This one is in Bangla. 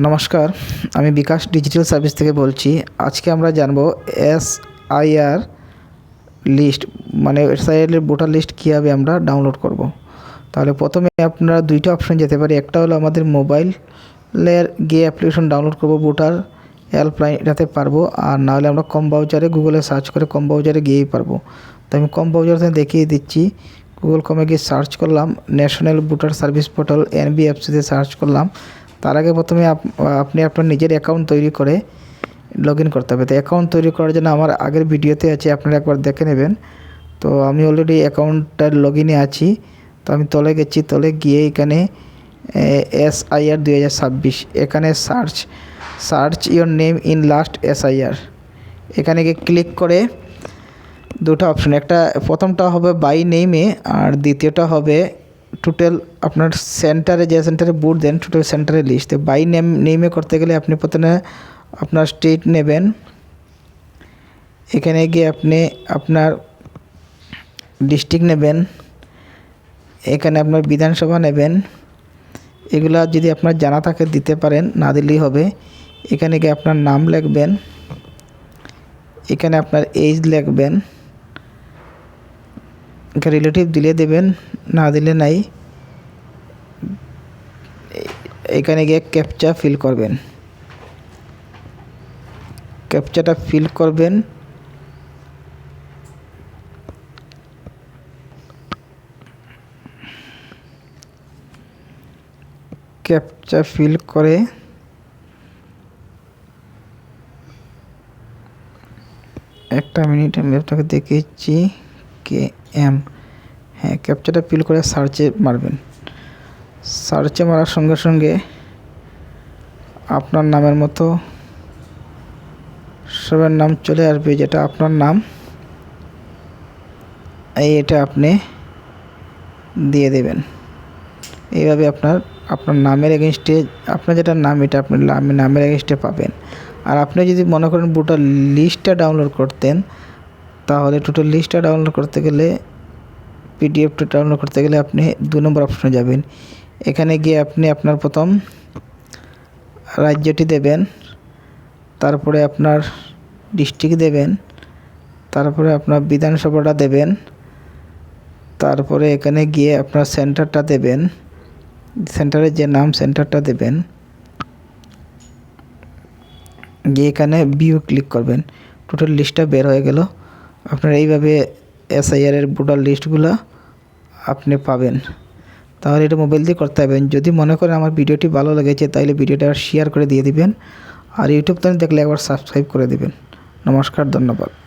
নমস্কার, আমি বিকাশ ডিজিটাল সার্ভিস থেকে বলছি। আজকে আমরা জানব এস আইআর লিস্ট মানে এসআইআর ভোটার লিস্ট কীভাবে আমরা ডাউনলোড করব। তাহলে প্রথমে আপনারা দুইটা অপশন যেতে পারি। একটা হলো আমাদের মোবাইলের গিয়ে অ্যাপ্লিকেশন ডাউনলোড করব, ভোটার হেল্পলাইন এটাতে পারব। আর নাহলে আমরা কম বাউচারে গুগলে সার্চ করে কম বাউচারে গিয়েই পারব। তো আমি কম বাউচারে দেখিয়ে দিচ্ছি। গুগল কমে গিয়ে সার্চ করলাম, ন্যাশনাল ভোটার সার্ভিস পোর্টাল এনবিএফসিতে সার্চ করলাম। তার আগে প্রথমে আপ- আপনি আপনার নিজের অ্যাকাউন্ট তৈরি করে লগ ইন করতে হবে। তো অ্যাকাউন্ট তৈরি করার জন্য আমার আগের ভিডিওতে আছে, আপনারা একবার দেখে নেবেন। তো আমি অলরেডি অ্যাকাউন্টটার লগ ইনে আছি। তো আমি তলে গেছি, তলে গিয়ে এখানে এস আইআর দুই হাজার ছাব্বিশ। এখানে search search your name in last S IR এখানে গিয়ে ক্লিক করে দুটো অপশন একটা প্রথমটা হবে বাই নেমে আর দ্বিতীয়টা হবে টোটাল আপনার সেন্টারে যে সেন্টারে বুট দেন টোটাল সেন্টারে লিস্ট বাই নেম নেমে করতে গেলে আপনি প্রথমে আপনার স্টেট নেবেন। এখানে গিয়ে আপনি আপনার ডিস্ট্রিক্ট নেবেন। এখানে আপনার বিধানসভা নেবেন। এগুলা যদি আপনার জানা থাকে দিতে পারেন, না দিলেই হবে। এখানে গিয়ে আপনার নাম লিখবেন। এখানে আপনার এজ লিখবেন। রিলেটিভ দিলে দেবেন, না দিলে নাই, এখানে গিয়ে ক্যাপচা ফিল করবেন। ক্যাপচাটা ফিল করবেন। ক্যাপচা ফিল করে। একটা মিনিট আমি আপনাকে দেখিয়েছি, কে এম হ্যাঁ ক্যাপচাটা ফিল করে সার্চে মারবেন। সার্চে মারার সঙ্গে সঙ্গে আপনার নামের মতো সবার নাম চলে আসবে, যেটা আপনার নাম। এই এটা আপনি দিয়ে দেবেন। এইভাবে আপনার আপনার নামের এগেনস্টে আপনার যেটা নাম, এটা আপনি নাম- নামের এগেনস্টে পাবেন। আর আপনি যদি মনে করেন ভোটার লিস্টটা ডাউনলোড করতেন, তাহলে টোটাল লিস্টটা ডাউনলোড করতে গেলে পিডিএফটা ডাউনলোড করতে গেলে আপনি দু নম্বর অপশনে যাবেন। এখানে গিয়ে আপনি আপনার প্রথম রাজ্যটি দেবেন, তারপরে আপনার ডিস্ট্রিক্ট দেবেন, তারপরে আপনার বিধানসভাটা দেবেন, তারপরে এখানে গিয়ে আপনার সেন্টারটা দেবেন সেন্টারের যে নাম সেন্টারটা দেবেন, গিয়ে এখানে ভিউ ক্লিক করবেন। টোটাল লিস্টটা বের হয়ে গেল। আপনার এইভাবে এসআইআর এর ভোটার লিস্টগুলো আপনি পাবেন। তাহলে এটা মোবাইল দিয়ে করতে পারবেন যদি মনে করেন আমার ভিডিওটি ভালো লেগেছে, তাহলে ভিডিওটা শেয়ার করে দিয়ে দিবেন। আর ইউটিউব চ্যানেল দেখলে একবার সাবস্ক্রাইব করে দিবেন। নমস্কার, ধন্যবাদ।